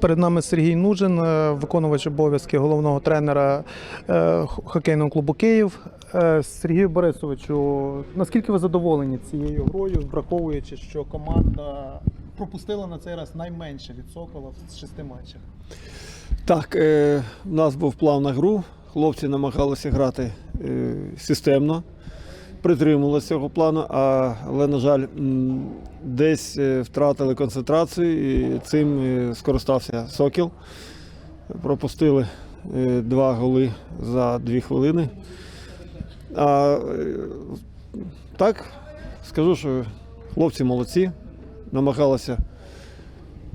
Перед нами Сергій Нужин, е, виконувач обов'язки головного тренера е, хокейного клубу Київ. Е, Сергію Борисовичу, наскільки ви задоволені цією грою, враховуючи, що команда пропустила на цей раз найменше від Сокола в шести матчах? Так, у нас був план на гру. Хлопці намагалися грати системно, притримувалися цього плану, але, на жаль, десь е, втратили концентрацію і цим е, скористався Сокіл. Пропустили е, два голи за дві хвилини. А так, скажу, що хлопці молодці, намагалися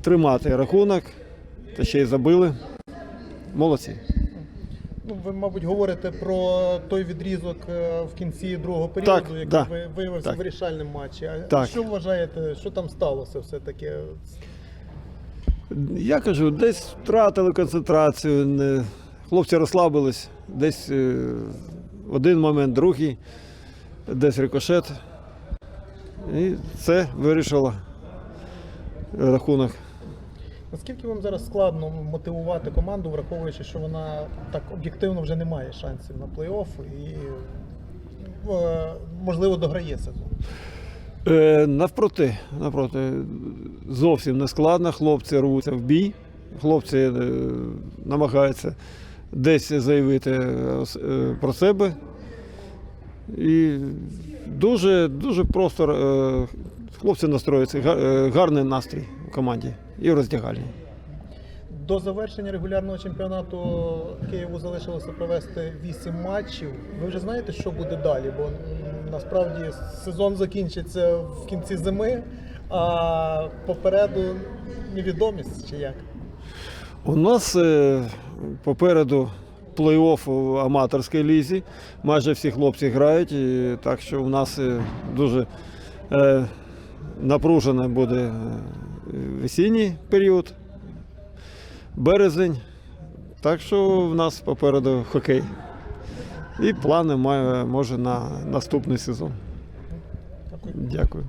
тримати рахунок, та ще й забили. Молодці. Ну, ви, мабуть, говорите про той відрізок е, в кінці другого періоду, Так, який да. ви- виявився Так. в вирішальному матчі. А Так. що вважаєте, що там сталося все-таки? Я кажу, десь втратили концентрацію, не... хлопці розслабились, десь е, один момент, другий, десь рикошет. І це вирішило рахунок. Наскільки вам зараз складно мотивувати команду, враховуючи, що вона так об'єктивно вже не має шансів на плей-офф і можливо дограє сезон? Е, навпроти, навпроти, зовсім не складно. Хлопці рвуться в бій, хлопці е, намагаються десь заявити е, про себе. І дуже, дуже просто е, хлопці настроюються. Е, Гарний настрій у команді і в роздягальні. До завершення регулярного чемпіонату Києву залишилося провести 8 матчів. Ви вже знаєте, що буде далі, бо насправді сезон закінчиться в кінці зими, а попереду невідомість чи як. У нас е, попереду плей-офф у аматорській лізі. Майже всі хлопці грають, і так що у нас е, дуже е, напружений буде е, весінній період, березень. Так що в нас попереду хокей. І плани маю, може на наступний сезон. Дякую.